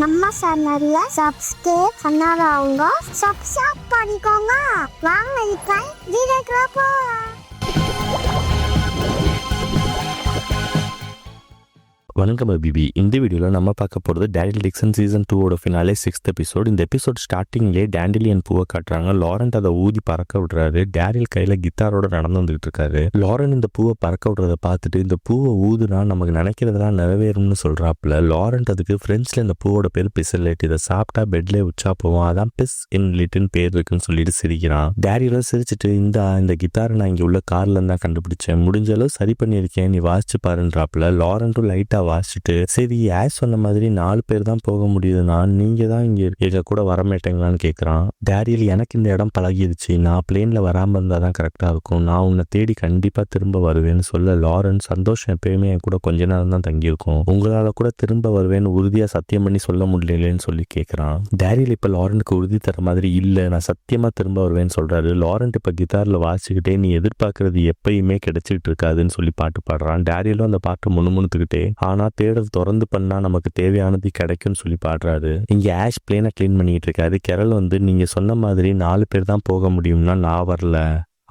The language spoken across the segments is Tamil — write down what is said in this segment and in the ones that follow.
நம்ம சேனல்ல சப்ஸ்கிரைப் பண்ணாதவங்க சப்ஸ்கிரைப் பண்ணிக்கோங்க. வாங்க இப்போ வீடியோக்குள்ள போகலாம் வணக்கம் பிபி இந்த வீடியோவில் நம்ம பார்க்க போகிறது டேனியல் டிக்சன் சீசன் டூவோட ஃபினாலே சிக்ஸ்த் எபிசோட் இந்த எபிசோட் ஸ்டார்டிங்லேயே டேண்டிலியன் பூவை காட்டுறாங்க. லாரண்ட் அதை ஊதி பறக்க விடுறாரு. டேரியல் கையில் கித்தாரோட நடந்து வந்துட்டு இருக்காரு. லாரன் இந்த பூவை பறக்க விடுறத பார்த்துட்டு இந்த பூவை ஊதுனா நமக்கு நினைக்கிறதெல்லாம் நிறைவேறும்னு சொல்கிறாப்புல லாரண்ட் அதுக்கு ஃப்ரெண்ட்ஸில் இந்த பூவோட பேர் பிசலேட் இதை சாப்பிட்டா பெட்லேயே உச்சா போவோம் அதான் பிஸ் இன் லிட்டுன்னு பேர் இருக்குன்னு சொல்லிட்டு சிரிக்கிறான். டேரியலோ சிரிச்சிட்டு இந்த இந்த கித்தாரை நான் இங்கே உள்ள கார்ல தான் கண்டுபிடிச்சேன். முடிஞ்ச அளவு சரி பண்ணியிருக்கேன். நீ வாசிச்சு பாருன்றாப்புல. லாரண்ட்டும் லைட்டாக வாசிச்சுட்டு சரி ஆஸ் சொன்ன மாதிரி நாலு பேர் தான் போக முடியுதுன்னா நீங்க தான் இங்க எங்க கூட வரமாட்டேங்களான்னு கேட்குறான் டேரியல் எனக்கு இந்த இடம் பழகிடுச்சு. நான் பிளேன்ல வராம இருந்தா தான் கரெக்டா இருக்கும். நான் உன்னை தேடி கண்டிப்பா திரும்ப வருவேன்னு சொல்ல லாரன்ஸ் சந்தோஷம் எப்பயுமே என் கூட கொஞ்ச நேரம் தான் தங்கியிருக்கும். உங்களால கூட திரும்ப வருவேன்னு உறுதியா சத்தியம் பண்ணி சொல்ல முடியலன்னு சொல்லி கேட்குறான் டேரியல் இப்ப லாரனுக்கு உறுதி தர மாதிரி இல்ல. நான் சத்தியமா திரும்ப வருவேன்னு சொல்றாரு. லாரண்ட் இப்ப கிட்டார்ல வாசிச்சுக்கிட்டே நீ எதிர்பார்க்கறது எப்பயுமே கிடைச்சிட்டு இருக்காதுன்னு சொல்லி பாட்டு பாடுறான். டேரியலும் அந்த பாட்டு முணுமுணுத்துக்கிட்டே ஆனா தேடல் திறந்து பண்ணா நமக்கு தேவையானது கிடைக்கும்னு சொல்லி பாடுறாரு. இங்க ஆஷ் பிளேனை க்ளீன் பண்ணிட்டு இருக்காரு. கெரல் வந்து நீங்க சொன்ன மாதிரி நாலு பேர் தான் போக முடியும்னா நான் வரல.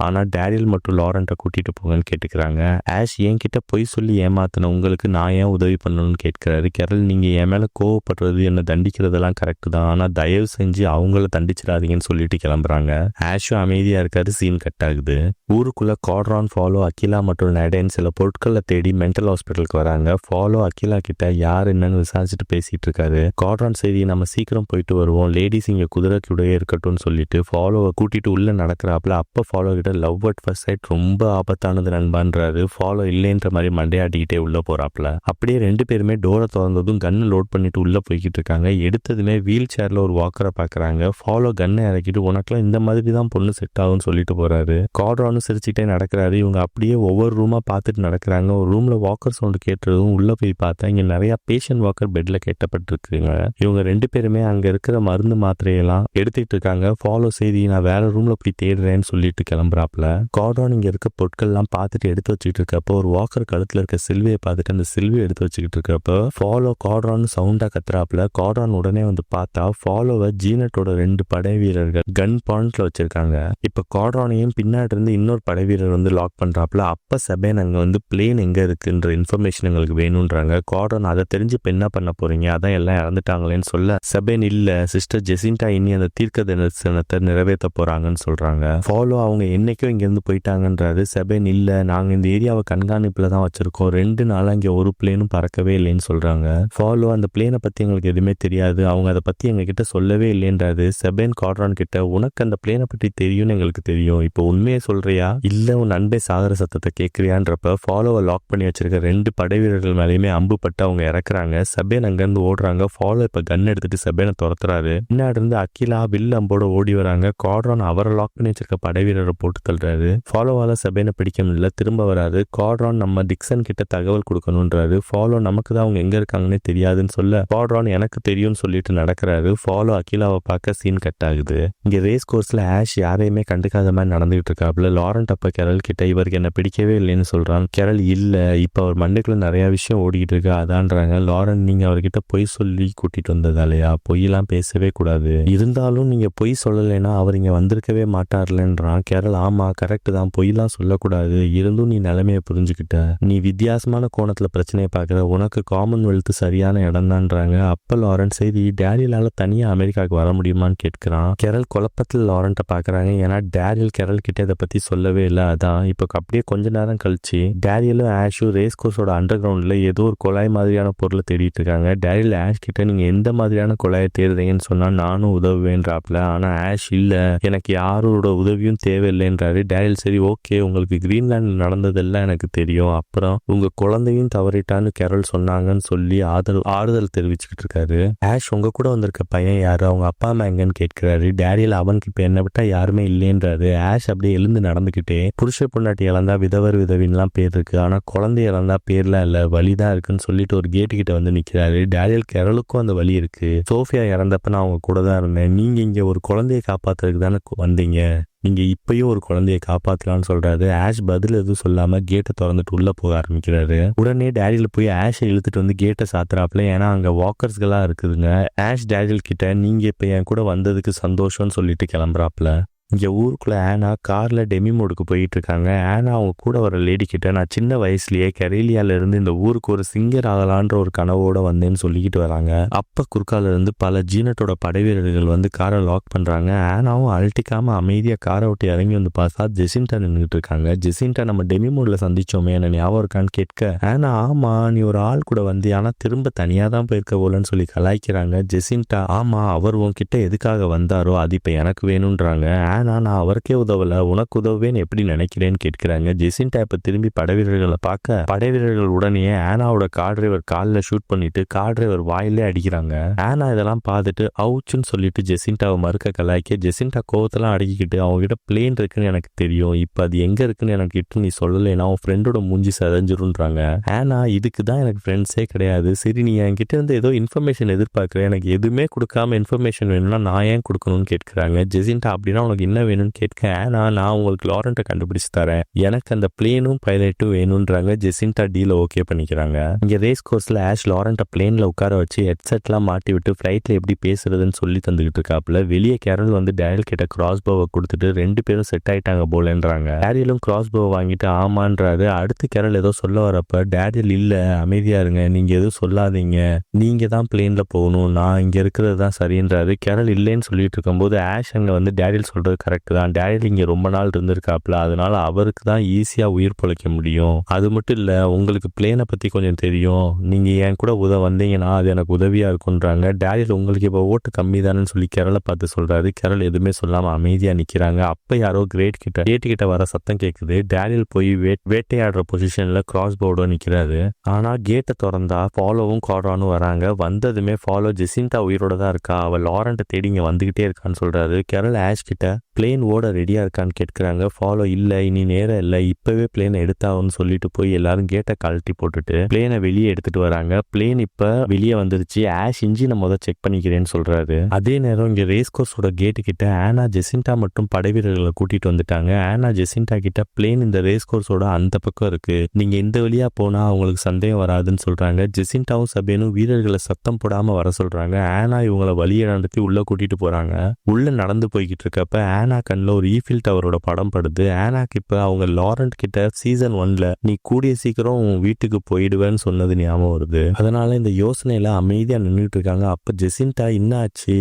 ஆனால் டேரியல் மற்றும் லாரண்ட்டை கூட்டிகிட்டு போங்கன்னு கேட்டுக்கிறாங்க. ஆஷ் என்கிட்ட பொய் சொல்லி ஏமாத்தின உங்களுக்கு நான் ஏன் உதவி பண்ணணும்னு கேட்கிறாரு. கெரல் நீங்கள் என் மேலே கோவப்படுறது என்னை தண்டிக்கிறதெல்லாம் கரெக்டு தான். ஆனால் தயவு செஞ்சு அவங்கள தண்டிச்சிடாதீங்கன்னு சொல்லிட்டு கிளம்புறாங்க. ஆஷும் அமைதியாக இருக்காரு. சீன் கட் ஆகுது. ஊருக்குள்ளே காட்ரான் ஃபாலோ அகிலா மற்றும் நடேன் சில பொருட்களை தேடி மென்டல் ஹாஸ்பிட்டலுக்கு வராங்க. ஃபாலோ அகிலா கிட்ட யார் என்னன்னு விசாரிச்சுட்டு பேசிட்டு இருக்காரு. காட்ரான் சரி நம்ம சீக்கிரம் போயிட்டு வருவோம். லேடிஸ் இங்க குதிரைக்குடையே இருக்கட்டும்னு சொல்லிட்டு ஃபாலோவை கூட்டிட்டு உள்ளே நடக்கிறாப்புல அப்போ ஃபாலோ கிட்ட லவ் அட் ஃபர்ஸ்ட் சைட் ரொம்ப ஆபத்தானது நண்பான்றாரு. ஃபாலோ இல்லைன்ற மாதிரி மண்டையாட்டிக்கிட்டே உள்ள போறாப்புல அப்படியே ரெண்டு பேருமே டோரை திறந்ததும் கன்னு லோட் பண்ணிட்டு உள்ள போய்கிட்டு இருக்காங்க. எடுத்ததுமே வீல் சேர்ல ஒரு வாக்கரை பாக்குறாங்க. ஃபாலோ கன்னை இறக்கிட்டு உனக்குலாம் இந்த மாதிரி தான் பொண்ணு செட் ஆகும்னு சொல்லிட்டு போறாரு. காட்ரானும் சிரிச்சுட்டே நடக்கிறாரு. இவங்க அப்படியே ஒவ்வொரு ரூமா பார்த்துட்டு நடக்கிறாங்க. ஒரு ரூம்ல வாக்கர் சவுண்ட் கேட்டதும் உள்ள போய் பார்த்தா இங்க நிறைய பேஷண்ட் வாக்கர் பெட்ல கேட்டப்பட்டிருக்குங்க. இவங்க ரெண்டு பேருமே அங்க இருக்கிற மருந்து மாத்திரையெல்லாம் எடுத்துட்டு இருக்காங்க. ஃபாலோ செய்தி நான் வேற ரூம்ல போய் தேடுறேன்னு சொல்லிட்டு கிளம்புறாப்ல கார்டோன் இங்கே இருக்க பொருட்கள்லாம் பார்த்துட்டு எடுத்து வச்சுக்கிட்டு இருக்கப்போ ஒரு வாக்கர் கழுத்தில் இருக்க சில்வியை பார்த்துட்டு அந்த சில்வியை எடுத்து வச்சுக்கிட்டு இருக்கப்போ ஃபாலோ காட்ரான் சவுண்டாக கத்துறாப்புல காட்ரான் உடனே வந்து பார்த்தா ஃபாலோவை ஜீனட்டோட ரெண்டு படை வீரர்கள் கன் பாயிண்ட்ல வச்சிருக்காங்க. இப்போ காட்ரானையும் பின்னாடி இருந்து இன்னொரு படை வீரர் வந்து லாக் பண்றாப்புல அப்ப செபேன் அங்க வந்து பிளேன் எங்க இருக்குன்ற இன்ஃபர்மேஷன் எங்களுக்கு வேணும்ன்றாங்க. காட்ரான் அதை தெரிஞ்சு இப்போ என்ன பண்ண போறீங்க? அதான் எல்லாம் இறந்துட்டாங்களேன்னு சொல்ல செபேன் இல்ல சிஸ்டர் ஜெசிண்டா இனி அந்த தீர்க்க தினத்தை நிறைவேற்ற போறாங்கன்னு சொல்றாங்க. ஃபாலோ அவங்க என்ன இங்க இங்கேருந்து போயிட்டாங்கன்றாரு. செபேன் இல்லை நாங்கள் இந்த ஏரியாவை கண்காணிப்பில் தான் வச்சுருக்கோம். ரெண்டு நாளாக இங்கே ஒரு பிளேனும் பறக்கவே இல்லைன்னு சொல்கிறாங்க ஃபாலோ அந்த பிளேனை பற்றி எங்களுக்கு எதுவுமே தெரியாது. அவங்க அதை பற்றி எங்ககிட்ட சொல்லவே இல்லைன்றாரு. செபேன் காட்ரான் கிட்ட உனக்கு அந்த பிளேனை பற்றி தெரியும்னு எங்களுக்கு தெரியும். இப்போ உண்மையை சொல்கிறியா இல்லை உன் நண்பை சாகர சத்தத்தை கேட்குறியான்றப்ப ஃபாலோவை லாக் பண்ணி வச்சிருக்க ரெண்டு படை வீரர்கள் மேலேயுமே அம்பு பட்டு அவங்க இறக்குறாங்க. செபேன் அங்கேருந்து ஓடுறாங்க. ஃபாலோ இப்போ கன் எடுத்துட்டு செபேனை துரத்துறாரு. பின்னாடி இருந்து அகிலா வில் அம்போட ஓடி வராங்க. காட்ரான் அவரை லாக் பண்ணி வச்சிருக்க படை வீரரை போட்டு தள்ளுறாரு ஃபாலோவால செபேனை பிடிக்க முடியல திரும்ப வராரு. காட்ரான் நம்ம டிக்சன் கிட்ட தகவல் கொடுக்கணுன்றாரு ஃபாலோ நமக்கு தான் அவங்க எங்க இருக்காங்கன்னே தெரியாதுன்னு சொல்ல காட்ரான் எனக்கு தெரியும்னு சொல்லிட்டு நடக்கிறாரு. ஃபாலோ அகிலாவை பார்க்க சீன் கட் ஆகுது. இங்க ரேஸ் கோர்ஸ்ல ஆஷ் யாரையுமே கண்டுக்காத மாதிரி நடந்துகிட்டு இருக்காப்புல. லாரன் அப்ப கெரல் கிட்ட இவருக்கு என்ன பிடிக்கவே இல்லைன்னு சொல்றான். கெரல் இல்ல இப்ப அவர் மண்ணுக்குள்ள நிறைய விஷயம் ஓடிக்கிட்டு இருக்கு அதான்றாங்க. லாரன் நீங்க அவர்கிட்ட பொய் சொல்லி கூட்டிட்டு வந்ததாலயா? பொய்யெல்லாம் பேசவே கூடாது. இருந்தாலும் நீங்க பொய் சொல்லலைன்னா அவர் இங்க வந்திருக்கவே மாட்டார்லன்றான். கேரளா ஆமாம் கரெக்ட் தான். பொய்லாம் சொல்லக்கூடாது. இருந்தும் நீ நிலைமையை புரிஞ்சுக்கிட்ட. நீ வித்தியாசமான கோணத்தில் பிரச்சனையை பார்க்குற. உனக்கு காமன்வெல்த் சரியான இடம் தான்றாங்க அப்ப லாரன்ஸ் சரி டேரியலால் தனியாக அமெரிக்காவுக்கு வர முடியுமான்னு கேட்கிறான். கெரல் குழப்பத்தில் லாரண்ட்டை பார்க்குறாங்க. ஏன்னா டேரியல் கெரல் கிட்டே இதை பற்றி சொல்லவே இல்லை. அதான் இப்போ அப்படியே கொஞ்ச நேரம் கழிச்சு டேரியலும் ஆஷும் ரேஸ் கோர்ஸோட அண்டர் கிரவுண்டில் ஏதோ ஒரு குழாய் மாதிரியான பொருளை தேடிட்டு இருக்காங்க. டேரியல் ஆஷ் கிட்ட நீங்கள் எந்த மாதிரியான குழாயை தேடுறீங்கன்னு சொன்னால் நானும் உதவுவேன்றாப்ல. ஆனால் ஆஷ் இல்லை. எனக்கு யாரோட உதவியும் தேவையில்லைன்னு என்றார் டேரியல் சரி ஓகே உங்களுக்கு கிரீன்லாண்டில் நடந்ததெல்லாம் எனக்கு தெரியும். அப்புறம் உங்க குழந்தையும் தவறிட்டான்னு கேரல் சொன்னாங்கன்னு சொல்லி ஆதரவு ஆறுதல் தெரிவிச்சுக்கிட்டு இருக்காரு. ஆஷ் உங்க கூட வந்திருக்க பையன் யாரு? அவங்க அப்பா அம்மா எங்கன்னு கேட்கிறாரு. டேனியல் அவனுக்கு இப்ப என்ன விட்டா யாருமே இல்லைன்றாரு. ஆஷ் அப்படியே எழுந்து நடந்துகிட்டே புருஷ பொண்டாட்டி இழந்தா விதவர் விதவின்லாம் பேர் இருக்கு. ஆனா குழந்தை இழந்தா பேர்லாம் இல்ல. வழிதான் இருக்குன்னு சொல்லிட்டு ஒரு கேட்டு கிட்ட வந்து நிக்கிறாரு. டேரியல் கேரலுக்கும் அந்த வழி இருக்கு. சோஃபியா இறந்தப்ப நான் அவங்க கூட தான் இருந்தேன். நீங்க இங்க ஒரு குழந்தையை காப்பாத்துறதுக்கு தானே வந்தீங்க? நீங்கள் இப்பயும் ஒரு குழந்தைய காப்பாற்றலாம்னு சொல்கிறாரு ஆஷ் பதில் எதுவும் சொல்லாமல் கேட்டை திறந்துட்டு உள்ளே போக ஆரம்பிக்கிறாரு. உடனே டேடியில் போய் ஆஷை இழுத்துட்டு வந்து கேட்டை சாத்துறாப்புல. ஏன்னா அங்கே வாக்கர்ஸ்கெல்லாம் இருக்குதுங்க. ஆஷ் டேடில் கிட்ட நீங்கள் இப்போ என் கூட வந்ததுக்கு சந்தோஷம்னு சொல்லிட்டு கிளம்புறாப்புல. இங்கே ஊருக்குள்ளே ஆனா காரில் டெமி மோடுக்கு போயிட்டு இருக்காங்க ஆனா அவங்க கூட வர லேடி கிட்ட நான் சின்ன வயசுலயே கரேலியாலேருந்து இந்த ஊருக்கு ஒரு சிங்கர் ஆகலான்ற ஒரு கனவோட வந்தேன்னு சொல்லிக்கிட்டு வராங்க. அப்போ குறுக்கால இருந்து பல ஜீனட்டோட படைவீரர்கள் வந்து காரை லாக் பண்றாங்க. ஆனாவும் அழட்டிக்காம அமைதியாக காரை விட்டு இறங்கி வந்து பார்த்தா ஜெசின்டா நின்றுட்டு இருக்காங்க. ஜெசின்டா நம்ம டெமி மோடில் சந்திச்சோமே என்ன ஞாபகம் இருக்கான்னு கேட்க ஆனா ஆமா நீ ஒரு ஆள் கூட வந்து ஆனா திரும்ப தனியாக தான் போயிருக்க போலன்னு சொல்லி கலாய்க்கிறாங்க. ஜெசின்டா ஆமா அவர் உன்கிட்ட எதுக்காக வந்தாரோ அது இப்போ எனக்கு வேணும்ன்றாங்க. ஆனா நான் அவருக்கே உதவலை. உனக்கு உதவுவேன்னு எப்படி நினைக்கிறேன்னு கேட்கிறாங்க. ஜெசின்டா இப்போ திரும்பி படைவீரர்களை பார்க்க படைவீரர்கள் உடனே ஆனாவோட கார் டிரைவர் காலில் ஷூட் பண்ணிட்டு கார் டிரைவர் வாயிலே அடிக்கிறாங்க. ஆனா இதெல்லாம் பார்த்துட்டு அவுச்சுன்னு சொல்லிட்டு ஜெசின்டாவை மறுக்க கலாய்க்க ஜெசின்டா கோவத்தெல்லாம் அடக்கிக்கிட்டு அவங்க கிட்ட பிளேன் இருக்குன்னு எனக்கு தெரியும். இப்போ அது எங்க இருக்குன்னு எனக்கு கிட்ட நீ சொல்லலைன்னா அவன் ஃப்ரெண்டோட மூஞ்சி சதஞ்சிருன்றாங்க ஆனா இதுக்கு தான் எனக்கு ஃப்ரெண்ட்ஸே கிடையாது. சரி நீ என்கிட்ட இருந்து ஏதோ இன்ஃபர்மேஷன் எதிர்பார்க்குற. எனக்கு எதுவுமே கொடுக்காம இன்ஃபர்மேஷன் வேணும்னா நான் ஏன் கொடுக்கணும்னு கேட்குறாங்க. ஜெசின்டா அப்படின்னா உனக்கு என்ன வேணும்னு கேட்க நான் நான் உங்களுக்கு லாரண்ட்டை கண்டுபிடிச்சு தரேன். எனக்கு அந்த பிளேனும் பைலட்டும் வேணும்ன்றாங்க. ஜெசின்டா டீல ஓகே பண்ணிக்கிறாங்க. இங்க ரேஸ் கோர்ஸ்ல ஆஷ் லாரண்ட்டை பிளேன்ல உட்கார வச்சு ஹெட்செட்லாம் மாட்டி விட்டு ஃப்ளைட்ல எப்படி பேசுறதுன்னு சொல்லி தந்துகிட்டு இருக்காப்புல. வெளியே கேரல் வந்து டேரியல் கிட்ட கிராஸ் போவை கொடுத்துட்டு ரெண்டு பேரும் செட் ஆயிட்டாங்க போலன்றாங்க. டேரியலும் கிராஸ் போவை வாங்கிட்டு ஆமான்றாரு. அடுத்து கேரல் ஏதோ சொல்ல வரப்ப டேரியல் இல்ல. அமைதியா இருங்க. நீங்க எதுவும் சொல்லாதீங்க. நீங்க தான் பிளேன்ல போகணும். நான் இங்க இருக்கிறது தான் சரின்றாரு. கேரல் இல்லைன்னு சொல்லிட்டு இருக்கும்போது ஆஷ் அங்க வந்து டேரியல் சொல்றது கரெக்ட் தான். டேடி இங்கே ரொம்ப நாள் இருந்திருக்காப்புல. அதனால அவருக்கு தான் ஈஸியாக உயிர் பொழைக்க முடியும். அது மட்டும் இல்லை உங்களுக்கு பிளேனை பற்றி கொஞ்சம் தெரியும். நீங்கள் என் கூட உதவ வந்தீங்கன்னா அது எனக்கு உதவியாக இருக்குன்றாங்க டேடியில் உங்களுக்கு இப்போ ஓட்டு கம்மி தானேன்னு சொல்லி கேரளை பார்த்து சொல்கிறாரு கேரள் எதுவுமே சொல்லாமல் அமைதியாக நிற்கிறாங்க அப்போ யாரோ கிரேட் கிட்ட கேட்டு கிட்ட வர சத்தம் கேட்குது டேரியல் போய் வேட் வேட்டையாடுற பொசிஷனில் கிராஸ் போர்டோ நிற்கிறாரு ஆனால் கேட்டை திறந்தா ஃபாலோவும் கார்டானும் வராங்க. வந்ததுமே ஃபாலோ ஜெசின்டா உயிரோட தான் இருக்கா. அவள் லாரண்ட்டை தேடி இங்கே வந்துகிட்டே இருக்கான்னு சொல்கிறாரு கேரள் ஆஷ் கிட்ட பிளேன் ஓட ரெடியாக இருக்கான்னு கேட்குறாங்க. ஃபாலோ இல்லை இனி நேரம் இல்லை. இப்போவே பிளேனை எடுத்தாகும்னு சொல்லிட்டு போய் எல்லாரும் கேட்டை கழட்டி போட்டுட்டு பிளேனை வெளியே எடுத்துட்டு வராங்க. பிளேன் இப்போ வெளியே வந்துருச்சு. ஆஷ் இன்ஜினை மொதல் செக் பண்ணிக்கிறேன்னு சொல்றாரு. அதே நேரம் இங்கே ரேஸ் கோர்ஸோட கேட்டு கிட்ட ஆனா மட்டும் மற்றும் படைவீரர்களை கூட்டிட்டு வந்துட்டாங்க. ஆனா ஜெசின்டா கிட்ட பிளேன் இந்த ரேஸ் கோர்ஸோட அந்த பக்கம் இருக்கு. நீங்க இந்த வழியா போனா அவங்களுக்கு சந்தேகம் வராதுன்னு சொல்றாங்க. ஜெசின்டாவும் சபேனும் வீரர்களை சத்தம் போடாம வர சொல்றாங்க. ஆனா இவங்களை வழியை நடத்தி உள்ள கூட்டிட்டு போறாங்க. உள்ள நடந்து போய்கிட்டு இருக்கப்ப ஆனா கண்ணில் ஒரு ஈஃபில் டவரோட படம் படுது. ஆனாக்கு இப்ப அவங்க லாரண்ட் கிட்ட சீசன் ஒன்ல நீ கூடிய சீக்கிரம் உன் வீட்டுக்கு போயிடுவேன்னு சொன்னது ஞாபகம் வருது. அதனால இந்த யோசனையில அமைதியா நின்றுட்டு இருக்காங்க. அப்ப ஜெசின்டா என்ன ஆச்சு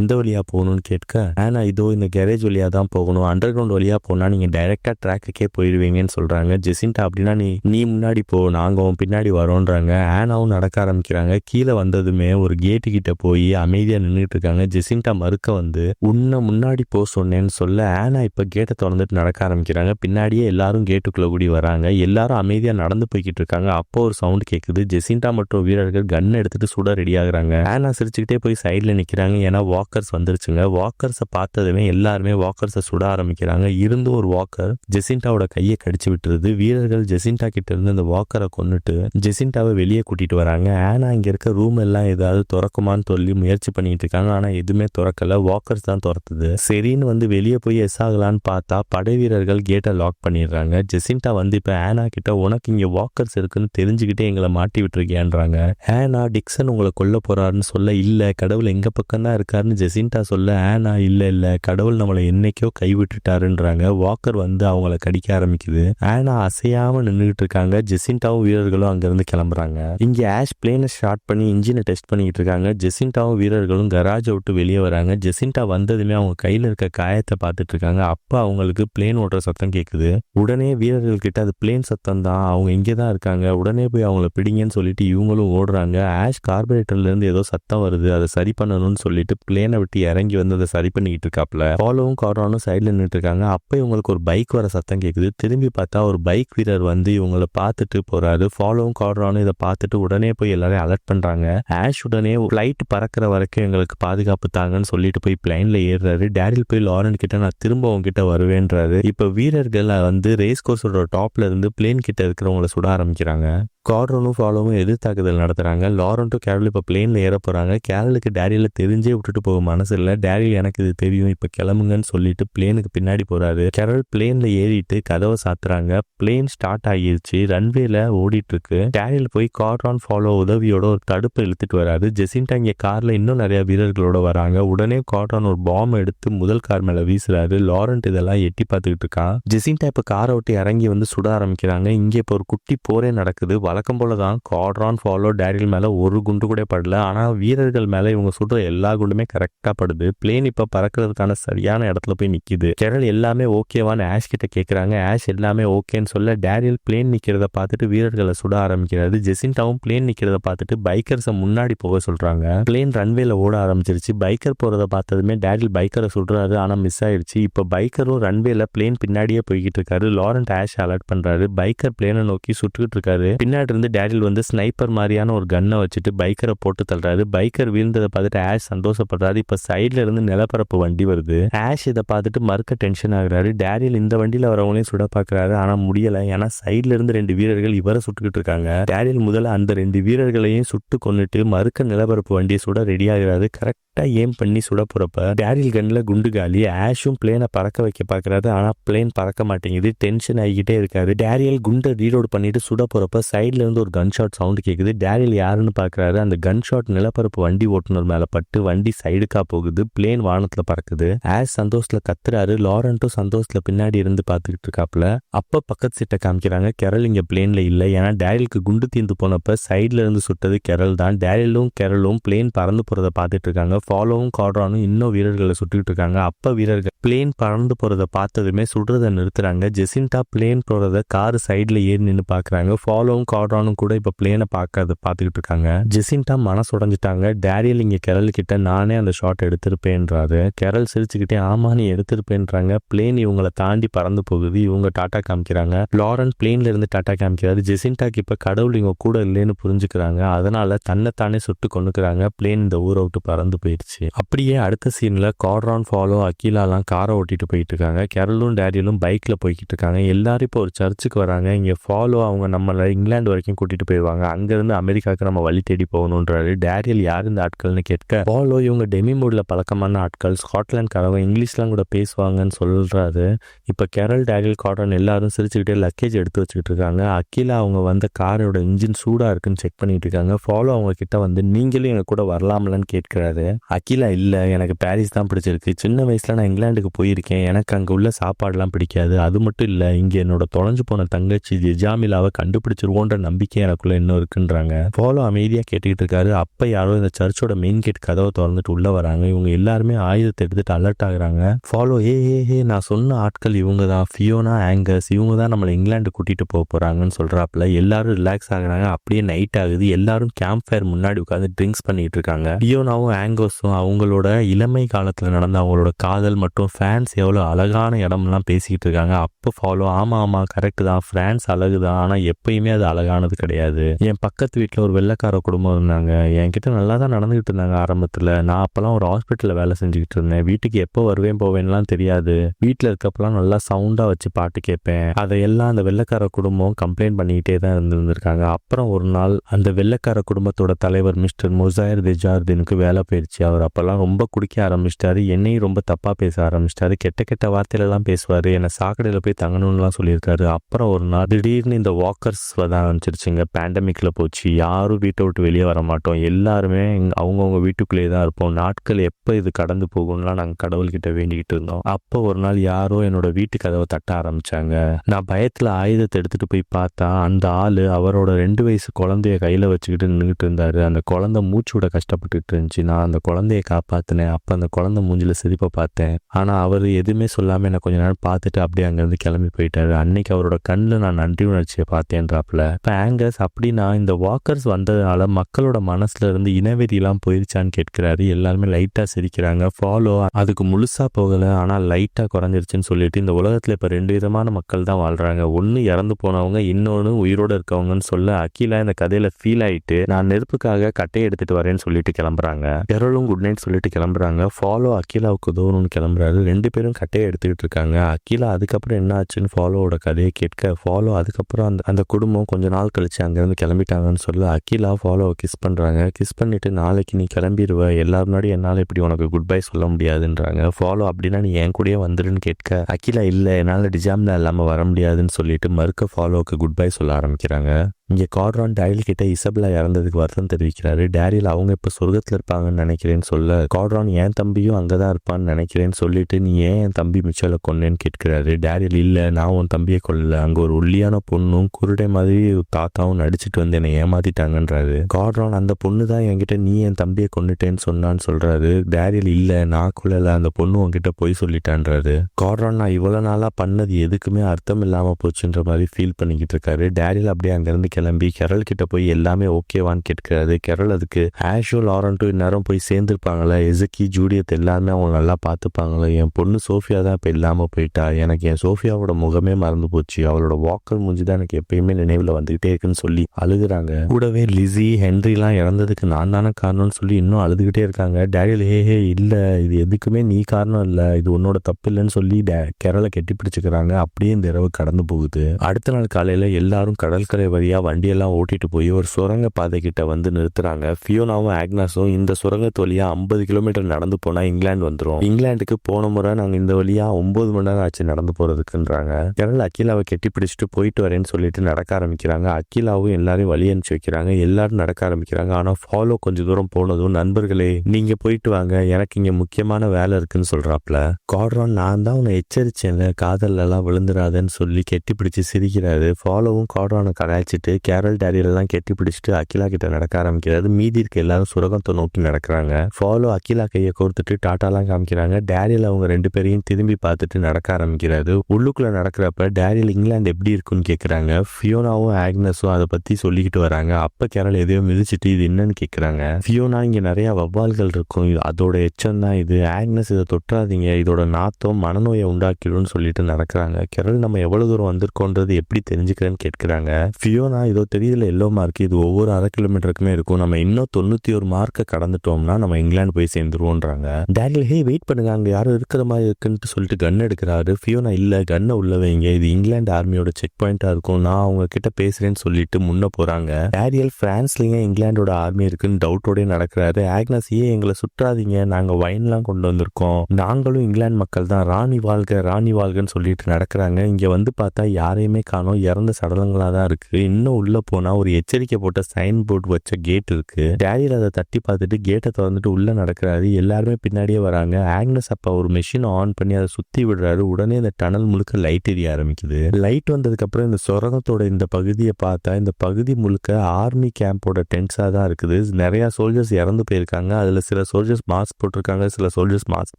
எந்த வழியாக போகணும்னு கேட்க ஆனா இதோ இந்த கேரேஜ் வழியா தான் போகணும். அண்டர் கிரவுண்ட் வழியாக போனால் நீங்கள் டைரெக்டாக ட்ராக்குக்கே போயிடுவீங்கன்னு சொல்கிறாங்க ஜெசின்டா அப்படின்னா நீ நீ முன்னாடி போ நாங்கள் உன் பின்னாடி வரோன்றாங்க. ஆனாவும் நடக்க ஆரம்பிக்கிறாங்க. கீழே வந்ததுமே ஒரு கேட்டு கிட்ட போய் அமைதியாக நின்றுட்டு இருக்காங்க ஜெசின்டா மறுக்க வந்து உன்னை முன்னாடி போ சொன்னேன்னு சொல்ல ஆனா இப்போ கேட்டை திறந்துட்டு நடக்க ஆரம்பிக்கிறாங்க. பின்னாடியே எல்லாரும் கேட்டுக்குள்ளே கூடி வராங்க. எல்லாரும் அமைதியாக நடந்து போய்கிட்டு இருக்காங்க அப்போ ஒரு சவுண்ட் கேட்குது ஜெசின்டா மற்றும் வீரர்கள் கன் எடுத்துட்டு சுட ரெடி ஆகுறாங்க. ஆனா சிரிச்சுக்கிட்டே போய் சைடில் நிற்கிறாங்க ஏன்னா வாக்கர்ஸ் வந்துருச்சுங்க. வாக்கர்ஸை பார்த்ததுமே எல்லாருமே வாக்கர்ஸை சுட ஆரம்பிக்கிறாங்க. இருந்தும் ஒரு வாக்கர் ஜெசின்டாவோட கையை கடிச்சு விட்டுருது. வீரர்கள் ஜெசின்டா கிட்ட இருந்து அந்த வாக்கரை கொண்டுட்டு ஜெசின்டாவை வெளியே கூட்டிட்டு வராங்க. ஆனா இங்க இருக்க ரூம் எல்லாம் ஏதாவது திறக்குமான்னு சொல்லி முயற்சி பண்ணிட்டு இருக்காங்க. ஆனா எதுவுமே திறக்கல. வாக்கர்ஸ் தான் துரத்துது. சரின்னு வந்து வெளியே போய் எஸ் ஆகலான்னு பார்த்தா படை வீரர்கள் கேட்டை லாக் பண்ணிடுறாங்க. ஜெசிண்டா வந்து இப்ப ஆனா கிட்ட உனக்கு இங்க வாக்கர்ஸ் இருக்குன்னு தெரிஞ்சுக்கிட்டே எங்களை மாட்டி விட்டுருக்கியான்றாங்க. ஆனா டிக்சன் உங்களை கொல்ல போறாருன்னு சொல்ல இல்ல கடவுள் எங்க பக்கம் தான் இருக்காருன்னு ஜெசின்டா சொல்ல ஆனா இல்லை இல்லை கடவுள் நம்மளை என்னைக்கோ கைவிட்டுட்டாருன்றாங்க. வாக்கர் வந்து அவங்கள கடிக்க ஆரம்பிக்குது. ஆனா அசையாம நின்றுட்டு இருக்காங்க. ஜெசின்டாவும் வீரர்களும் அங்கிருந்து கிளம்புறாங்க. இங்க ஆஷ் பிளேனை ஷார்ட் பண்ணி இன்ஜினை டெஸ்ட் பண்ணிட்டு இருக்காங்க. ஜெசின்டாவும் வீரர்களும் கராஜை விட்டு வெளியே வராங்க. ஜெசின்டா வந்ததுமே அவங்க கையில இருக்க காயத்தை பார்த்துட்டு இருக்காங்க. அப்ப அவங்களுக்கு பிளேன் ஓட்டுற சத்தம் கேக்குது. உடனே வீரர்கள் கிட்ட அது பிளேன் சத்தம் தான். அவங்க இங்கே தான் இருக்காங்க. உடனே போய் அவங்கள பிடிங்கன்னு சொல்லிட்டு இவங்களும் ஓடுறாங்க. ஆஷ் கார்பரேட்டர்ல இருந்து ஏதோ சத்தம் வருது. அதை சரி பண்ணணும்னு சொல்லிட்டு பிளேன் விட்டு இறங்கி வந்து அதை சரி பண்ணிக்கிட்டு இருக்காப்ல ஃபாலோவும் கார்டானும் சைடில் நின்றுட்டு இருக்காங்க அப்போ இவங்களுக்கு ஒரு பைக் வர சத்தம் கேட்குது திரும்பி பார்த்தா ஒரு பைக் வீரர் வந்து இவங்களை பார்த்துட்டு போறாரு. ஃபாலோவும் கார்டானும் இதை பார்த்துட்டு உடனே போய் எல்லாரையும் அலர்ட் பண்றாங்க. ஆஷ் உடனே ஃப்ளைட் பறக்கிற வரைக்கும் எங்களுக்கு பாதுகாப்பு தாங்கன்னு சொல்லிட்டு போய் பிளைன்ல ஏறுறாரு. டேரில் போய் லாரன் கிட்ட நான் திரும்ப உங்ககிட்ட வருவேன்றாரு. இப்போ வீரர்கள் வந்து ரேஸ் கோர்ஸோட டாப்ல இருந்து பிளேன் கிட்ட இருக்கிறவங்கள சுட ஆரம்பிக்கிறாங்க. கார்டனும் ஃபாலோவும் எதிர் தாக்குதல் நடத்துகிறாங்க லாரன் டு கேரள் இப்போ பிளேனில் ஏற போகிறாங்க கேரளுக்கு டேரியில் தெரிஞ்சே விட்டுட்டு போக மனசு இல்லை டேரியில் எனக்கு இது தெரியும். இப்போ கிளம்புங்கன்னு சொல்லிட்டு பிளேனுக்கு பின்னாடி போகிறாரு கேரள் பிளேனில் ஏறிட்டு கதவை சாத்துறாங்க. பிளேன் ஸ்டார்ட் ஆகிருச்சு. ரன்வேல ஓடிட்டு இருக்கு டேரியில் போய் கார்டான் ஃபாலோ உதவியோட ஒரு தடுப்பு இழுத்துட்டு வராரு. ஜெசின்டா இங்கே காரில் இன்னும் நிறைய வீரர்களோட வராங்க. உடனே கார்டான் ஒரு பாம் எடுத்து முதல் கார் மேலே வீசுறாரு. லாரண்ட் இதெல்லாம் எட்டி பார்த்துக்கிட்டு இருக்கான். ஜெசின்டா இப்போ காரை விட்டு இறங்கி வந்து சுட ஆரம்பிக்கிறாங்க. இங்கே இப்போ ஒரு குட்டி போரே நடக்குது. வழக்கம் போல தான் காட்ரான் ஃபாலோ டேரில் மேலே ஒரு குண்டு கூட படல. ஆனால் வீரர்கள் மேலே இவங்க சுடுற எல்லா குண்டுமே கரெக்டாக படுது. பிளேன் இப்போ பறக்கிறதுக்கான சரியான இடத்துல போய் நிற்கிது கேரள் எல்லாமே ஓகேவான்னு ஆஷ் கிட்ட கேட்குறாங்க ஆஷ் எல்லாமே ஓகேன்னு சொல்ல டேரியல் பிளேன் நிற்கிறத பார்த்துட்டு வீரர்களை சுட ஆரம்பிக்கிறாரு. ஜெசின்டாவும் பிளேன் நிற்கிறத பார்த்துட்டு பைக்கர்ஸை முன்னாடி போக சொல்கிறாங்க பிளேன் ரன்வேல ஓட ஆரம்பிச்சிருச்சு. பைக்கர் போகிறத பார்த்ததுமே டேரியல் பைக்கரை சுடுறாரு. ஆனால் மிஸ் ஆயிடுச்சு. இப்போ பைக்கரும் ரன்வேல பிளேன் பின்னாடியே போய்கிட்டு இருக்காரு. லாரண்ட் ஆஷ் அலர்ட் பண்ணுறாரு பைக்கர் பிளேனை நோக்கி சுட்டுக்கிட்டு இருக்காரு. பின்னாடி இருந்து டேரியல் வந்து ஸ்னைப்பர் மாதிரியான ஒரு கன்னை வச்சுட்டு பைக்கரை போட்டு தள்ளுறாரு. பைக்கர் வீழ்ந்ததை பார்த்துட்டு ஆஷ் சந்தோஷப்படுறாரு. இப்ப சைட்ல இருந்து நிலப்பரப்பு வண்டி வருது. ஆஷ் இதை பார்த்துட்டு மறுக்க டென்ஷன் ஆகுறாரு. டேரியல் இந்த வண்டியில வரவங்களையும் சுட பாக்குறாரு ஆனா முடியல. ஏன்னா சைட்ல இருந்து ரெண்டு வீரர்கள் இவரை சுட்டுக்கிட்டு இருக்காங்க. டேரியல் முதல்ல அந்த ரெண்டு வீரர்களையும் சுட்டு கொன்னுட்டு மறுக்க நிலப்பரப்பு வண்டியை சுட ரெடி ஆகிறாரு. கரெக்ட் ஏம் பண்ணி சுட போகிறப்ப டேரியல் கன்னில் குண்டு காலி ஆஷும் பிளேனை பறக்க வைக்க பாக்குறாரு. ஆனால் பிளேன் பறக்க மாட்டேங்குது. டென்ஷன் ஆகிக்கிட்டே இருக்காரு. டேரியல் குண்டை ரீலோட் பண்ணிட்டு சுட போகிறப்ப சைட்ல இருந்து ஒரு கன் ஷாட் சவுண்ட் கேட்குது டேரியல் யாருன்னு பாக்குறாரு. அந்த கன் ஷாட் நிலப்பரப்பு வண்டி ஓட்டுநர் மேல பட்டு வண்டி சைடுக்கா போகுது. பிளேன் வானத்தில் பறக்குது. ஆஷ் சந்தோஷத்துல கத்துறாரு. லாரண்ட்டும் சந்தோஷத்துல பின்னாடி இருந்து பார்த்துக்கிட்டு இருக்காப்புல. அப்போ பக்கத்து சீட்டை காமிக்கிறாங்க. கெரல் இங்கே பிளேனில் இல்லை. ஏன்னா டேரியலுக்கு குண்டு தீர்ந்து போனப்போ சைட்ல இருந்து சுட்டது கெரல் தான். டேரியலும் கெரலும் பிளேன் பறந்து போறத பார்த்துட்டு இருக்காங்க. ஃபாலோவும் கார்ட்ரானும் இன்னும் வீரர்களை சுட்டுக்கிட்டு இருக்காங்க. அப்போ வீரர்கள் பிளேன் பறந்து போகிறத பார்த்ததுமே சுடுறதை நிறுத்துறாங்க. ஜெசின்டா பிளேன் போகிறத கார் சைடில் ஏறி நின்று பார்க்குறாங்க ஃபாலோவும் கார்ட்ரானும் கூட இப்போ பிளேனை பார்க்கறத பார்த்துக்கிட்டு இருக்காங்க. ஜெசின்டா மனசு உடஞ்சிட்டாங்க. டேரியல் இங்கே கெரல் கிட்ட நானே அந்த ஷாட் எடுத்திருப்பேன்றாரு. கெரல் சிரிச்சுக்கிட்டே ஆமா நீ எடுத்திருப்பேன்றாங்க. பிளேன் இவங்களை தாண்டி பறந்து போகுது. இவங்க டாட்டா காமிக்கிறாங்க. லாரன் பிளேன்ல இருந்து டாட்டா காமிக்கிறாரு. ஜெசின்டாக்கு இப்போ கடவுள் இவங்க கூட இல்லைன்னு புரிஞ்சுக்கிறாங்க. அதனால தன்னைத்தானே சுட்டு கொண்டுக்கிறாங்க பிளேன் இந்த ஊரை விட்டு பறந்து போய் போயிடுச்சு. அப்படியே அடுத்த சீனில் கார்ரான் ஃபாலோ அக்கீலாலாம் காரை ஓட்டிட்டு போயிட்டு இருக்காங்க கேரளும் டேரியலும் பைக்கில் போய்கிட்டு இருக்காங்க. எல்லாரும் இப்போ ஒரு சர்ச்சுக்கு வராங்க. இங்கே ஃபாலோ அவங்க நம்மளை இங்கிலாந்து வரைக்கும் கூட்டிட்டு போயிடுவாங்க அங்கேருந்து அமெரிக்காவுக்கு நம்ம வழி தேடி போகணுன்றாரு. டேரியல் யார் இந்த ஆட்கள்னு கேட்க ஃபாலோ இவங்க டெமி மூடில் பழக்கமான ஆட்கள். ஸ்காட்லாந்துக்காரவங்க இங்கிலீஷ்லாம் கூட பேசுவாங்கன்னு சொல்கிறாரு இப்போ கேரள் டேரியல் கார்டன் எல்லாரும் சிரிச்சுக்கிட்டே லக்கேஜ் எடுத்து வச்சுக்கிட்டு இருக்காங்க. அக்கீலா அவங்க வந்த காரோட இன்ஜின் சூடாக இருக்குன்னு செக் பண்ணிட்டு இருக்காங்க. ஃபாலோ அவங்க கிட்ட வந்து நீங்களும் எங்க கூட வரலாம்லன்னு கேட்கிறாரு. அகிலா இல்லை எனக்கு பாரிஸ் தான் பிடிச்சிருக்கு. சின்ன வயசில் நான் இங்கிலாந்துக்கு போயிருக்கேன். எனக்கு அங்கே உள்ள சாப்பாடெலாம் பிடிக்காது. அது மட்டும் இல்லை இங்கே என்னோட தொலைஞ்சு போன தங்கச்சி ஜிஜாமிலாவை கண்டுபிடிச்சிருவோன்ற நம்பிக்கை எனக்குள்ளே இன்னும் இருக்குன்றாங்க. ஃபாலோ அமைதியாக கேட்டுக்கிட்டு இருக்காரு. அப்போ யாரோ இந்த சர்ச்சோட மெயின் கேட் கதவை திறந்துட்டு உள்ளே வராங்க. இவங்க எல்லாருமே ஆயுதத்தை எடுத்துட்டு அலர்ட் ஆகுறாங்க. ஃபாலோ ஏ ஏ ஏ நான் சொன்ன ஆட்கள் இவங்க தான். ஃபியோனா ஆங்கர்ஸ் இவங்க தான் நம்மளை இங்கிலாந்து கூட்டிகிட்டு போக போகிறாங்கன்னு சொல்கிறாப்புல எல்லாரும் ரிலாக்ஸ் ஆகுறாங்க. அப்படியே நைட் ஆகுது. எல்லாரும் கேம்ப் ஃபயர் முன்னாடி உட்காந்து ட்ரிங்க்ஸ் பண்ணிட்டு இருக்காங்க. ஃபியோனாவும் ஸோ அவங்களோட இளமை காலத்தில் நடந்த அவங்களோட காதல் மற்றும் ஃபேன்ஸ் எவ்வளோ அழகான இடம்லாம் பேசிக்கிட்டு இருக்காங்க. அப்போ ஃபாலோ ஆமாம் ஆமாம் கரெக்டு தான். ஃபிரான்ஸ் அழகு தான். ஆனால் எப்பயுமே அது அழகானது கிடையாது. என் பக்கத்து வீட்டில் ஒரு வெள்ளைக்கார குடும்பம் இருந்தாங்க. என்கிட்ட நல்லா தான் நடந்துகிட்டு இருந்தாங்க ஆரம்பத்தில். நான் அப்போல்லாம் ஒரு ஹாஸ்பிட்டலில் வேலை செஞ்சுக்கிட்டு இருந்தேன். வீட்டுக்கு எப்போ வருவேன் போவேன்லாம் தெரியாது. வீட்டில் இருக்கப்பெல்லாம் நல்லா சவுண்டாக வச்சு பாட்டு கேட்பேன். அதையெல்லாம் அந்த வெள்ளைக்கார குடும்பம் கம்ப்ளைண்ட் பண்ணிக்கிட்டே தான் இருந்திருந்திருக்காங்க. அப்புறம் ஒரு நாள் அந்த வெள்ளைக்கார குடும்பத்தோட தலைவர் மிஸ்டர் முசாயர் தெஜார்தீனுக்கு வேலை போயிடுச்சு அவர் அப்போல்லாம் ரொம்ப குடிக்க ஆரம்பிச்சிட்டாரு. என்னையும் ரொம்ப தப்பாக பேச ஆரம்பிச்சிட்டாரு. கெட்ட கெட்ட வார்த்தையிலலாம் பேசுவார். என்னை சாக்கடையில் போய் தங்கணும்லாம் சொல்லியிருக்காரு. அப்புறம் ஒரு நாள் திடீர்னு இந்த வாக்கர்ஸ் வர ஆரம்பிச்சிருச்சுங்க. பேண்டமிக்கில் போச்சு. யாரும் வீட்டை விட்டு வெளியே வர மாட்டோம். எல்லாருமே அவங்கவுங்க வீட்டுக்குள்ளேயே தான் இருப்போம். நாட்கள் எப்போ இது கடந்து போகும்லாம் நாங்கள் கடவுள்கிட்ட வேண்டிக்கிட்டு இருந்தோம். அப்போ ஒரு நாள் யாரோ என்னோட வீட்டு கதவை தட்ட ஆரம்பிச்சாங்க. நான் பயத்தில் ஆயுதத்தை எடுத்துகிட்டு போய் பார்த்தா அந்த ஆள் அவரோட ரெண்டு வயசு குழந்தைய கையில் வச்சுக்கிட்டு நின்றுட்டு இருந்தார். அந்த குழந்தை மூச்சு விட கஷ்டப்பட்டுட்டு இருந்துச்சு. நான் அந்த குழந்தைய காப்பாத்தினேன். அப்ப அந்த குழந்தை மூஞ்சில சிரிப்பை பார்த்தேன். ஆனா அவர் எதுவுமே சொல்லாம என்ன கொஞ்ச நேரம் பார்த்துட்டு அப்படியே அங்கிருந்து கிளம்பி போயிட்டாரு. அன்னைக்கு அவரோட கண்ணில் நான் நன்றி உணர்ச்சியை பார்த்தேன்றாப்புல. இப்போ ஆங்கர்ஸ் அப்படின்னா இந்த வாக்கர்ஸ் வந்ததுனால மக்களோட மனசுல இருந்து இனவெறியெல்லாம் போயிருச்சான்னு கேட்கிறாரு. எல்லாருமே லைட்டா சிரிக்கிறாங்க. ஃபாலோ அதுக்கு முழுசா போகல. ஆனா லைட்டா குறைஞ்சிருச்சுன்னு சொல்லிட்டு இந்த உலகத்துல இப்ப ரெண்டு விதமான மக்கள் தான் வாழ்றாங்க. ஒன்னு இறந்து போனவங்க இன்னொன்னு உயிரோட இருக்கவங்கன்னு சொல்ல அகிலா இந்த கதையில ஃபீல் ஆயிட்டு நான் நெருப்புக்காக கட்டையை எடுத்துட்டு வரேன்னு சொல்லிட்டு கிளம்புறாங்க. பெரலும் கேரளும் குட் நைட் சொல்லிட்டு கிளம்புறாங்க. ஃபாலோ அகிலாவுக்கு உதவணும்னு கிளம்புறாரு. ரெண்டு பேரும் கட்டையை எடுத்துக்கிட்டு இருக்காங்க. அகிலா அதுக்கப்புறம் என்ன ஆச்சுன்னு ஃபாலோவோட கதையை கேட்க ஃபாலோ அதுக்கப்புறம் அந்த அந்த குடும்பம் கொஞ்ச நாள் கழிச்சு அங்கேருந்து கிளம்பிட்டாங்கன்னு சொல்லி அகிலா ஃபாலோவை கிஸ் பண்ணுறாங்க கிஸ் பண்ணிட்டு நாளைக்கு நீ கிளம்பிடுவ எல்லாரும் முன்னாடி என்னால் இப்படி உனக்கு குட் பை சொல்ல முடியாதுன்றாங்க. ஃபாலோ அப்படின்னா நீ என் கூடயே வந்துருன்னு கேட்க அகிலா இல்லை என்னால் டிஜாமில் இல்லாமல் வர முடியாதுன்னு சொல்லிட்டு மறுக்க ஃபாலோவுக்கு குட் பை சொல்ல ஆரம்பிக்கிறாங்க. இங்கே கார்ரான் டேரில் கிட்ட இசபெல்லா இறந்ததுக்கு வருத்தம் தெரிவிக்கிறாரு. டேரியில் அவங்க இப்போ சொர்க்கத்தில் இருப்பாங்கன்னு நினைக்கிறேன்னு சொல்ல கார்ரான் என் தம்பியும் அங்கே தான் இருப்பான்னு நினைக்கிறேன்னு சொல்லிட்டு நீ ஏன் என் தம்பி மிச்சோல கொன்னேன்னு கேட்கிறாரு? டேரியல் இல்லை நான் உன் தம்பியை கொல்லல அங்கே ஒரு ஒல்லியான பொண்ணும் குருடை மாதிரி தாத்தாவும் நடிச்சிட்டு வந்து என்னை ஏமாத்திட்டாங்கன்றாரு. கார்ரான் அந்த பொண்ணு தான் என்கிட்ட நீ என் தம்பியை கொண்டுட்டேன்னு சொன்னான்னு சொல்றாரு. டேரியல் இல்லை நான் கொள்ளல அந்த பொண்ணு உன்கிட்ட போய் சொல்லிட்டான்றாரு. கார்ரான் நான் இவ்வளோ நாளாக பண்ணது எதுக்குமே அர்த்தம் இல்லாமல் போச்சுன்ற மாதிரி ஃபீல் பண்ணிக்கிட்டு இருக்காரு. டேரியல் அப்படியே அங்கேருந்து கிளம்பி கெரல் கிட்ட போய் எல்லாமே ஓகேவான்னு கேட்கிறாரு கெரல் அதுக்கு ஆஷோ லாரண்ட்டும் இந்நேரம் போய் சேர்ந்துருப்பாங்களே எசுக்கி ஜூடியத் எல்லாருமே அவங்க நல்லா பார்த்துப்பாங்களே என் பொண்ணு சோஃபியா தான் இப்போ இல்லாமல் போயிட்டா. எனக்கு என் சோஃபியாவோட முகமே மறந்து போச்சு. அவளோட வாக்கர் மூஞ்சி தான் எனக்கு எப்பயுமே நினைவில் வந்துகிட்டே இருக்குன்னு சொல்லி அழுகுறாங்க. கூடவே லிசி ஹென்ரிலாம் இறந்ததுக்கு நான் தானே காரணம்னு சொல்லி இன்னும் அழுதுகிட்டே இருக்காங்க. டேடியில் ஹே ஹே இல்லை. இது எதுக்குமே நீ காரணம் இல்லை. இது உன்னோட தப்பு இல்லைன்னு சொல்லி டே கெரலை கெட்டி பிடிச்சிக்கிறாங்க அப்படியே இந்த இரவு கடந்து போகுது. அடுத்த நாள் காலையில் எல்லாரும் கடற்கரை வழியாக வண்டியெல்லாம் ஓட்டிட்டு போய் ஒரு சுரங்க பாதை கிட்ட வந்து நிறுத்துறாங்க. ஃபியோனாவும் ஆக்னாஸும் இந்த சுரங்கத்து வழியா ஐம்பது கிலோமீட்டர் நடந்து போனா இங்கிலாந்து வந்துடும் இங்கிலாந்துக்கு போன முறை நாங்க இந்த வழியா ஒன்பது மணி நேரம் ஆச்சு நடந்து போறதுக்குன்றாங்க. கேரள அகிலாவை கெட்டி பிடிச்சிட்டு போயிட்டு வரேன்னு சொல்லிட்டு நடக்க ஆரம்பிக்கிறாங்க. அகிலாவும் எல்லாரையும் வழி அனுப்பிச்சு வைக்கிறாங்க. எல்லாரும் நடக்க ஆரம்பிக்கிறாங்க. ஆனா ஃபாலோ கொஞ்சம் தூரம் போனதும் நண்பர்களே நீங்க போயிட்டு வாங்க. எனக்கு இங்க முக்கியமான வேலை இருக்குன்னு சொல்றாப்ல. காட்ரான் நான் தான் உன்னை எச்சரிச்சேன்ல காதல்ல எல்லாம் விழுந்துடாதேன்னு சொல்லி கெட்டி பிடிச்சு சிரிக்கிறாரு. ஃபாலோவும் காட்ரானை கலாய்ச்சிட்டு கேரல் டேரியெல்லாம் கெட்டி பிடிச்சிட்டு அகிலா கிட்ட நடக்க ஆரம்பிக்கிறாரு மீதி இருக்க எல்லாரும் சுரகத்தை நோக்கி நடக்கிறாங்க. ஃபாலோ அகிலா கையை கோர்த்துட்டு டாட்டாலாம் காமிக்கிறாங்க. டேரியில் அவங்க ரெண்டு பேரையும் திரும்பி பார்த்துட்டு நடக்க ஆரம்பிக்கிறாரு உள்ளுக்குள்ள நடக்கிறப்ப டேரியில் இங்கிலாந்து எப்படி இருக்குன்னு கேட்குறாங்க ஃபியோனாவும் ஆக்னஸும் அதை பத்தி சொல்லிக்கிட்டு வராங்க. அப்ப கேரள் எதையோ மிதிச்சிட்டு இது என்னன்னு கேட்குறாங்க ஃபியோனா இங்க நிறைய வவ்வால்கள் இருக்கும். அதோட எச்சம் தான் இது. ஆக்னஸ் இதை தொட்டாதீங்க. இதோட நாத்தம் மனநோயை உண்டாக்கிடும்னு சொல்லிட்டு நடக்கிறாங்க. கேரள் நம்ம எவ்வளவு தூரம் வந்திருக்கோன்றது எப்படி தெரிஞ்சுக்கிறேன்னு கேட்குறாங்க. ஃபியோனா ஏதோ தெரியல எல்லோ மார்க். இது ஒவ்வொரு அரை கிலோமீட்டருக்குமே இருக்கும். நம்ம இன்னும் தொண்ணூத்தி ஒரு மார்க்கை கடந்துட்டோம்னா நம்ம இங்கிலாந்து போய் சேர்ந்துருவோன்றாங்க. டேனியல் ஹே வெயிட் பண்ணுங்க. அங்க யாரும் இருக்கிற மாதிரி இருக்குன்னு சொல்லிட்டு கன் எடுக்கிறாரு. ஃபியோனா இல்ல கன்னை உள்ள வைங்க. இது இங்கிலாந்து ஆர்மியோட செக் பாயிண்டா இருக்கும். நான் அவங்க கிட்ட பேசுறேன்னு சொல்லிட்டு முன்ன போறாங்க. டேரியல் பிரான்ஸ்லயும் இங்கிலாந்தோட ஆர்மி இருக்குன்னு டவுட்டோட நடக்கிறாரு. ஆக்னஸ் ஏன் எங்களை சுற்றாதீங்க? நாங்க வைன்லாம் கொண்டு வந்திருக்கோம். நாங்களும் இங்கிலாந்து மக்கள் தான். ராணி வாழ்க ராணி வாழ்கன்னு சொல்லிட்டு நடக்கிறாங்க. இங்க வந்து பார்த்தா யாரையுமே காணும். இறந்த சடலங்களா தான் இருக்கு. இன்னும் உள்ள போனா ஒரு எச்சரிக்கை போட்ட சைன் போர்டு வச்ச கேட் இருக்கு. டேரியல் அதை தட்டி பார்த்துட்டு கேட்டை திறந்துட்டு உள்ள நடக்கிறாரு. எல்லாருமே பின்னாடியே வராங்க. ஆக்னஸ் அப்பா ஒரு மெஷின் ஆன் பண்ணி அதை சுத்தி விடுறாரு. உடனே இந்த டனல் முழுக்க லைட் எரிய ஆரம்பிக்குது. லைட் வந்ததுக்கு அப்புறம் இந்த சுரங்கத்தோட இந்த பகுதியை பார்த்தா இந்த பகுதி முழுக்க ஆர்மி கேம்போட டென்ட்ஸா தான் இருக்குது. நிறைய சோல்ஜர்ஸ் இறந்து போயிருக்காங்க. அதுல சில சோல்ஜர்ஸ் மாஸ்க் போட்டிருக்காங்க. சில சோல்ஜர்ஸ் மாஸ்க்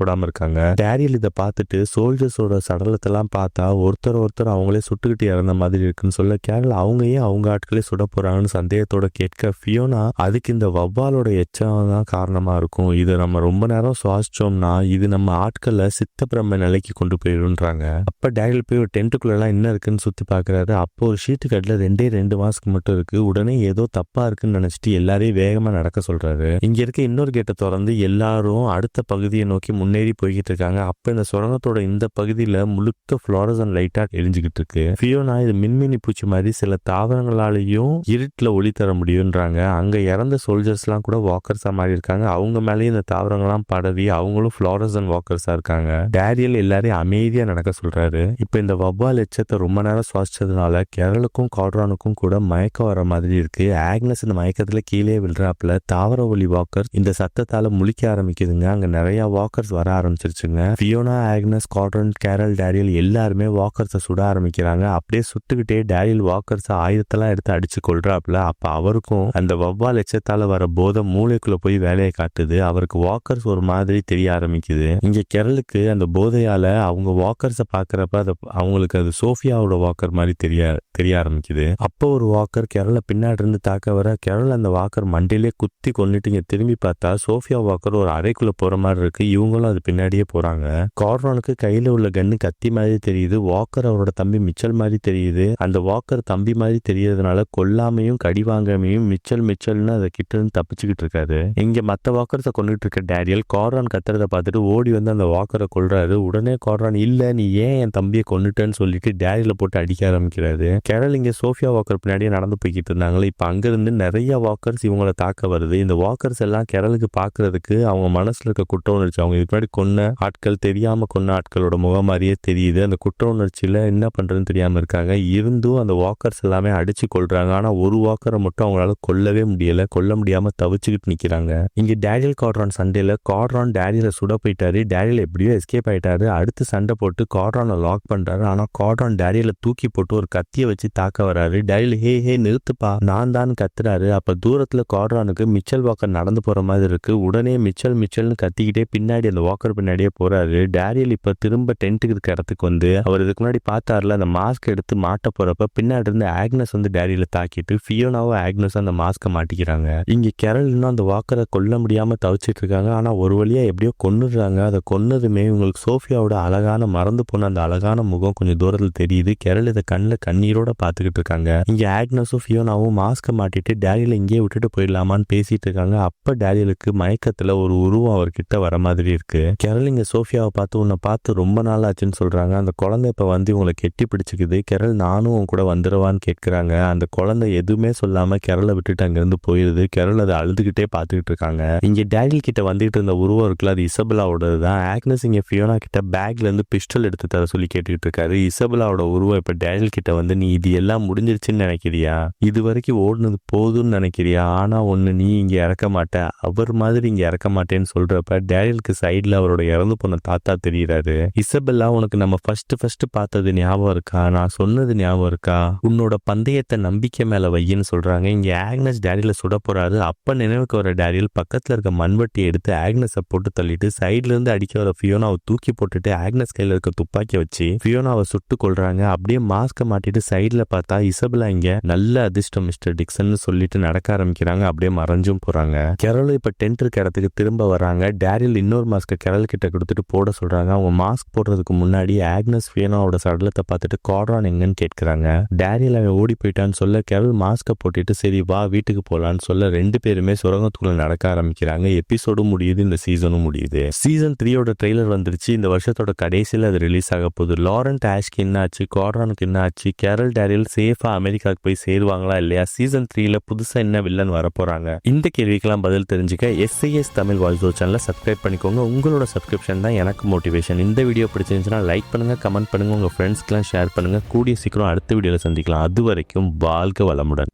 போடாம இருக்காங்க. டேரியல் இதை பார்த்துட்டு சோல்ஜர்ஸோட சடலத்தெல்லாம் பார்த்தா ஒருத்தர் ஒருத்தர் அவங்களே சுட்டுக்கிட்டு இறந்த மாதிரி இருக்குன்னு சொல்ல கேரளா அவங்க ஏன் அவங்க ஆட்களே சுட போறாங்கன்னு சந்தேகத்தோட கேட்க ஃபியோனா அதுக்கு இந்த வவ்வாலோட எச்சம் தான் காரணமா இருக்கும். இதை நம்ம ரொம்ப நேரம் சுவாசிச்சோம்னா இது நம்ம ஆட்களை சித்தப்பிரம நிலைக்கு கொண்டு போயிடும்ன்றாங்க. அப்ப டேரியல் போய் ஒரு டென்ட்டுக்குள்ள எல்லாம் என்ன இருக்குன்னு சுத்தி பாக்குறாரு. அப்போ ஒரு ஷீட்டு கட்டில ரெண்டே ரெண்டு மாஸ்க்கு மட்டும் இருக்கு. உடனே ஏதோ தப்பா இருக்குன்னு நினைச்சிட்டு எல்லாரையும் வேகமா நடக்க சொல்றாரு. இங்க இருக்க இன்னொரு கேட்டை திறந்து எல்லாரும் அடுத்த பகுதியை நோக்கி முன்னேறி போய்கிட்டு இருக்காங்க. அப்ப இந்த சுரங்கத்தோட இந்த பகுதியில முழுக்க ஃப்ளோரசன் லைட்டா எரிஞ்சுக்கிட்டு இருக்கு. ஃபியோனா இது மின்மினி பூச்சி மாதிரி சில தாவரங்கள் வாகனங்களாலேயும் இருட்டில் ஒளி தர முடியுன்றாங்க. அங்க இறந்த சோல்ஜர்ஸ்லாம் கூட வாக்கர்ஸா மாறி இருக்காங்க. அவங்க மேலேயும் இந்த தாவரங்கள்லாம் படவி அவங்களும் ஃப்ளோரஸ் அண்ட் வாக்கர்ஸாக இருக்காங்க. டேரியல் எல்லாரையும் அமைதியா நடக்க சொல்றாரு. இப்ப இந்த வவ்வால் எச்சத்தை ரொம்ப நேரம் சுவாசிச்சதுனால கேரளுக்கும் காட்ரானுக்கும் கூட மயக்கம் வர மாதிரி இருக்கு. ஆக்னஸ் இந்த மயக்கத்துல கீழே விழுறாப்புல. தாவர ஒளி வாக்கர் இந்த சத்தத்தால முழிக்க ஆரம்பிக்குதுங்க. அங்க நிறைய வாக்கர்ஸ் வர ஆரம்பிச்சிருச்சுங்க. ஃபியோனா ஆக்னஸ் காட்ரன் கேரல் டேரியல் எல்லாருமே வாக்கர்ஸை சுட ஆரம்பிக்கிறாங்க. அப்படியே சுட்டுக்கிட்டே டேரியல் வாக்கர்ஸ் ஆயுதத்தெல்லாம் எடுத்து அடிச்சு கொள்றாப்புல அப்ப அவருக்கும் அந்த வவ்வால் எச்சத்தால வர போதை மூளைக்குள்ள போய் வேலையை காட்டுது. அவருக்கு வாக்கர்ஸ் ஒரு மாதிரி தெரிய ஆரம்பிக்குது. இங்க கெரலுக்கு அந்த போதையால அவங்க வாக்கர்ஸை பாக்குறப்ப அது அவங்களுக்கு அது சோஃபியாவோட வாக்கர் மாதிரி தெரிய தெரிய ஆரம்பிக்குது. அப்போ ஒரு வாக்கர் கெரலை பின்னாடி இருந்து தாக்க வர கெரல் அந்த வாக்கர் மண்டையிலே குத்தி கொண்டுட்டு இங்க திரும்பி பார்த்தா சோஃபியா வாக்கர் ஒரு அறைக்குள்ள போற மாதிரி இருக்கு. இவங்களும் அது பின்னாடியே போறாங்க. கார்னானுக்கு கையில உள்ள கன்னு கத்தி மாதிரி தெரியுது. வாக்கர் அவரோட தம்பி மிச்சல் மாதிரி தெரியுது. அந்த வாக்கர் தம்பி மாதிரி தெரியுது தெரியறதுனால கொல்லாமையும் கடி வாங்காமையும் மிச்சல் மிச்சல்னு அதை கிட்ட இருந்து தப்பிச்சுக்கிட்டு இருக்காரு. இங்க மத்த வாக்கர்ஸை கொண்டுட்டு இருக்க டேரியல் கார்ரான் கத்துறத பார்த்துட்டு ஓடி வந்து அந்த வாக்கரை கொள்றாரு உடனே கார்ரான் இல்ல நீ ஏன் என் தம்பியை கொண்டுட்டேன்னு சொல்லிட்டு டேரியில போட்டு அடிக்க ஆரம்பிக்கிறாரு. கேரல் இங்க சோஃபியா வாக்கர் பின்னாடியே நடந்து போய்கிட்டு இருந்தாங்களே இப்ப அங்கிருந்து நிறைய வாக்கர்ஸ் இவங்கள தாக்க வருது. இந்த வாக்கர்ஸ் எல்லாம் கேரளுக்கு பாக்குறதுக்கு அவங்க மனசுல இருக்க குற்ற உணர்ச்சி அவங்க இதுக்கு முன்னாடி கொன்ன ஆட்கள் தெரியாம கொன்ன ஆட்களோட முகம் மாதிரியே தெரியுது. அந்த குற்ற உணர்ச்சியில என்ன பண்றதுன்னு தெரியாம இருக்காங்க. இருந்தும் அந்த வாக்கர்ஸ் எல்லாமே அடித்து கொள்கிறாங்க ஆனா ஒரு வாக்கரை மட்டும் அவங்களால கொல்லவே முடியல. கொல்ல முடியாம தவிச்சுக்கிட்டு நிக்கிறாங்க. இங்க டேரியல் கார்ட்ரான் சண்டையில கார்ட்ரான் டேரியலை சுட போயிட்டாரு. டேரியல் எப்படியோ எஸ்கேப் ஆயிட்டாரு. அடுத்து சண்டை போட்டு கார்ட்ரானை லாக் பண்றாரு. ஆனா கார்ட்ரான் டேரியல தூக்கி போட்டு ஒரு கத்தியை வச்சு தாக்க வராரு. டேரியல் ஹே ஹே நிறுத்துப்பா. நான் தான் கத்துறாரு. அப்போ தூரத்துல கார்ட்ரானுக்கு மிச்சல் வாக்கர் நடந்து போற மாதிரி இருக்கு. உடனே மிச்சல் மிச்சல்னு கத்திக்கிட்டே பின்னாடி அந்த வாக்கர் பின்னாடியே போறாரு. டேரியல் இப்போ திரும்ப டென்ட்டுக்கு இருக்க இடத்துக்கு வந்து அவர் இதுக்கு முன்னாடி பார்த்தாருல அந்த மாஸ்க் எடுத்து மாட்ட போறப்ப பின்னாடி இருந்து ஆக்னஸ் வந்து டேரியல தாக்கிட்டு ஃபியோனாவும் ஆக்னஸ் அந்த மாஸ்க்கை மாட்டிக்கிறாங்க. இங்க கெரல் இன்னும் அந்த வாக்கரை கொல்ல முடியாம தவிச்சிட்டு இருக்காங்க. ஆனா ஒரு வழியா எப்படியோ கொன்னுடுறாங்க. அதை கொன்னதுமே இவங்களுக்கு சோஃபியாவோட அழகான மறந்து போன அந்த அழகான முகம் கொஞ்சம் தூரத்துல தெரியுது. கெரல் இதை கண்ணில் கண்ணீரோட பார்த்துக்கிட்டு இருக்காங்க. இங்க ஆக்னஸும் ஃபியோனாவும் மாஸ்க்கை மாட்டிட்டு டேரியல இங்கேயே விட்டுட்டு போயிடலாமான்னு பேசிட்டு இருக்காங்க. அப்ப டேரியலுக்கு மயக்கத்துல ஒரு உருவம் அவர்கிட்ட வர மாதிரி இருக்கு. கெரல் இங்க சோஃபியாவை பார்த்து உன்னை பார்த்து ரொம்ப நாள் ஆச்சுன்னு சொல்றாங்க. அந்த குழந்தை இப்ப வந்து இவங்களை கெட்டி பிடிச்சிக்குது கெரல் நானும் உன் கூட வந்துடுவான்னு கேட்குறாங்க. அந்த குழந்தை எதுவுமே சொல்லாம கேரள விட்டுட்டு அங்கிருந்து போயிருது. கெரல் அதை அழுதுகிட்டே பார்த்துக்கிட்டு இருக்காங்க. இங்க டேனியல் கிட்ட வந்துட்டு இருந்த உருவம் இருக்குல்ல அது இசபலாவோடது தான். ஆக்னஸ் இங்க ஃபியோனா கிட்ட பேக்ல இருந்து பிஸ்டல் எடுத்து தர சொல்லி கேட்டுக்கிட்டு இருக்காரு. இசபலாவோட உருவம் இப்ப டேனியல் கிட்ட வந்து நீ இது எல்லாம் முடிஞ்சிருச்சுன்னு நினைக்கிறியா? இது வரைக்கும் ஓடுனது போதும்னு நினைக்கிறியா? ஆனா ஒண்ணு நீ இங்க இறக்க மாட்ட. அவர் மாதிரி இங்க இறக்க மாட்டேன்னு சொல்றப்ப டேனியலுக்கு சைடுல அவரோட இறந்து போன தாத்தா தெரியறாரு. இசபெல்லா உனக்கு நம்ம ஃபர்ஸ்ட் ஃபர்ஸ்ட் பார்த்தது ஞாபகம் இருக்கா? நான் சொன்னது ஞாபகம் இருக்கா? உன்னோட பந்தய பந்தயத்தை நம்பிக்கை மேல வையின்னு சொல்றாங்க. இங்க ஆக்னஸ் டேரியல சுட போறாரு. அப்போ நினைவுக்கு வர டேரியல் பக்கத்தில் இருக்க மண்வெட்டி எடுத்து ஆக்னஸை போட்டு தள்ளிட்டு சைடுல இருந்து அடிக்க வர ஃபியோனாவை தூக்கி போட்டுட்டு ஆக்னஸ் கையில் இருக்க துப்பாக்கி வச்சு ஃபியோனாவை சுட்டு கொள்கிறாங்க அப்படியே மாஸ்கை மாட்டிட்டு சைடில் பார்த்தா இசபெல்லா இங்கே நல்ல அதிர்ஷ்டம் மிஸ்டர் டிக்சன் சொல்லிட்டு நடக்க ஆரம்பிக்கிறாங்க. அப்படியே மறைஞ்சும் போறாங்க. கெரலும் இப்போ டென்ட் இருக்க இடத்துக்கு திரும்ப வராங்க. டேரியல் இன்னொரு மாஸ்க்கை கெரல் கிட்ட கொடுத்துட்டு போட சொல்றாங்க. அவங்க மாஸ்க் போடுறதுக்கு முன்னாடி ஆக்னஸ் ஃபியோனாவோட சடலத்தை பார்த்துட்டு கார்டான் எங்கன்னு கேட்கறாங்க. டேரியல் அவன் ஓடி போயிட்டான்னு சொல்ல கெரல் மாஸ்கை போட்டுட்டு சரி வா வீட்டுக்கு போகலான்னு சொல்ல ரெண்டு பேருமே சுரங்கத்துக்குள்ள நடக்க ஆரம்பிக்கிறாங்க. எபிசோடும் முடியுது இந்த சீசனும் முடியுது. சீசன் த்ரீயோட ட்ரெய்லர் வந்துருச்சு. இந்த வருஷத்தோட கடைசியில் அது ரிலீஸ் ஆக போகுது. லாரண்ட் ஆஷ்க்கு என்ன ஆச்சு கார்டானுக்கு என்ன ஆச்சு கேரல் டேரியல் சேஃபா அமெரிக்காவுக்கு போய் சேருவாங்களா இல்லையா? சீசன் த்ரீல புதுசா என்ன வில்லன் வரப்போறாங்க? இந்த கேள்விக்கெல்லாம் பதில் தெரிஞ்சுக்க எஸ்ஐஎஸ் தமிழ் வாய்ஸ் சேனலை சப்ஸ்கிரைப் பண்ணிக்கோங்க. உங்களோட சப்ஸ்கிரிப்ஷன் தான் எனக்கு மோட்டிவேஷன் இந்த வீடியோ பிடிச்சிருந்துச்சுன்னா லைக் பண்ணுங்க கமெண்ட் பண்ணுங்க உங்க ஃப்ரெண்ட்ஸ்க்கெல்லாம் ஷேர் பண்ணுங்க. கூடிய சீக்கிரம் அடுத்த வீடியோல சந்திக்கலாம். அது வரைக்கும். வாழ்க வளமுடன்.